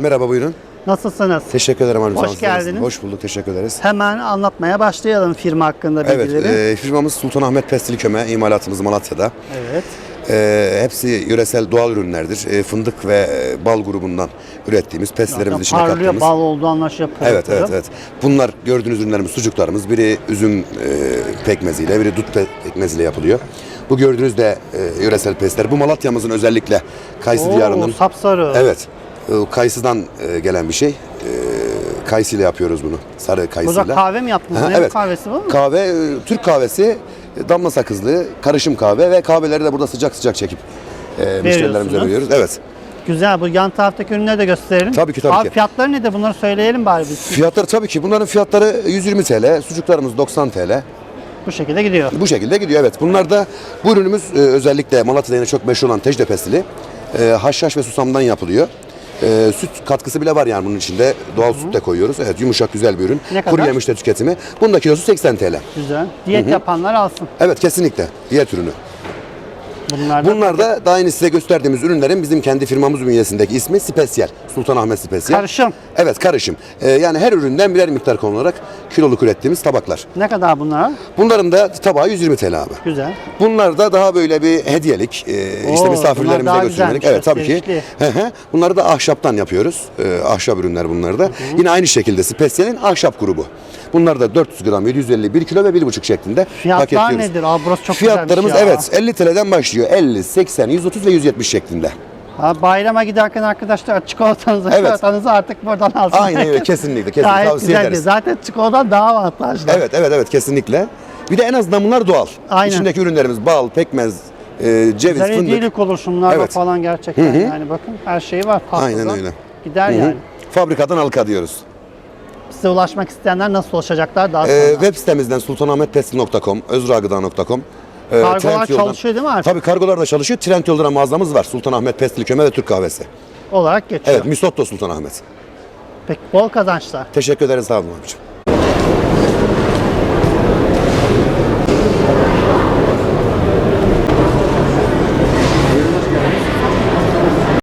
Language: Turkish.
Merhaba buyurun. Nasılsınız? Teşekkür ederim Hanım. Hoş geldiniz. Hoş bulduk. Teşekkür ederiz. Hemen anlatmaya başlayalım firma hakkında Evet, bilgileri. e, firmamız Sultanahmet Pestil Köme, imalatımız Malatya'da. Evet. E, hepsi yöresel doğal ürünlerdir. E, fındık ve e, bal grubundan ürettiğimiz pestilerimiz içine Parlıyor kattığımız. bal olduğu anlaşılıyor. Evet, evet, evet. Bunlar gördüğünüz ürünlerimiz, sucuklarımız. Biri üzüm e, pekmeziyle, biri dut pe- pekmeziyle yapılıyor. Bu gördüğünüz de e, yöresel pestiler. Bu Malatya'mızın özellikle Kayısı Oo, diyarının. sapsarı. Evet. E, Kayısıdan e, gelen bir şey. E, kayısıyla yapıyoruz bunu. Sarı kayısıyla. Burada kahve mi yaptınız? Ne evet. kahvesi bu? Kahve, e, Türk kahvesi, e, damla sakızlı, karışım kahve ve kahveleri de burada sıcak sıcak çekip e, müşterilerimize veriyoruz. Evet. Güzel. Bu yan taraftaki ürünleri de gösterelim. Tabii ki, tabii Abi ki. fiyatları nedir? Bunları söyleyelim bari biz. Fiyatları tabii ki bunların fiyatları 120 TL, sucuklarımız 90 TL. Bu şekilde gidiyor. Bu şekilde gidiyor evet. Bunlar da bu ürünümüz özellikle Malatya'da yine çok meşhur olan tecde pestili. Haşhaş ve susamdan yapılıyor. E, süt katkısı bile var yani bunun içinde. Doğal süt de koyuyoruz. Evet yumuşak güzel bir ürün. Ne Kuru kadar? yemişte tüketimi. Bunun da kilosu 80 TL. Güzel. Diyet yapanlar alsın. Evet kesinlikle. Diyet ürünü. Bunlar da Bunlar da daha yeni size gösterdiğimiz ürünlerin bizim kendi firmamız bünyesindeki ismi Spesiyel. Sultanahmet Spesiyel. karışım. Evet karışım. Ee, yani her üründen birer miktar konularak kiloluk ürettiğimiz tabaklar. Ne kadar bunlar? Bunların da tabağı 120 TL abi. Güzel. Bunlar da daha böyle bir hediyelik. e, işte Oo, misafirlerimize bunlar daha götürmelik. güzelmiş, Evet tabii ki. gösterişli. Hı hı. Bunları da ahşaptan yapıyoruz. Ee, ahşap ürünler bunlar da. Yine aynı şekilde Spesiyel'in ahşap grubu. Bunlar da 400 gram, 751 kilo ve 1,5 şeklinde Fiyatlar paketliyoruz. nedir? Aa, burası çok Fiyatlarımız güzelmiş ya. evet 50 TL'den başlıyor. 50, 80, 130 ve 170 şeklinde. Ha, bayrama giderken arkadaşlar çikolatanızı, Evet. çikolatanızı artık buradan alsın. Aynen öyle kesinlikle. kesinlikle Gayet tavsiye güzel. ederiz. Zaten çikolata daha avantajlı. Evet evet evet kesinlikle. Bir de en azından bunlar doğal. Aynen. İçindeki ürünlerimiz bal, pekmez, e, ceviz, Güzel fındık. hediyelik olur şunlarla Evet. falan gerçekten. Yani bakın her şey var. Tatlıdan Aynen öyle. Gider Hı hı. yani. Fabrikadan halka diyoruz. Size ulaşmak isteyenler nasıl ulaşacaklar daha sonra? Ee, web sitemizden sultanahmetpestil.com, özragıda.com. Ee, Kargolar çalışıyor değil mi artık? Tabii kargolar da çalışıyor. Trendyol'da mağazamız var. Sultanahmet Pestil Köme ve Türk Kahvesi. Olarak geçiyor. Evet, Misotto Sultanahmet. Peki bol kazançlar. Teşekkür ederiz sağ olun abicim.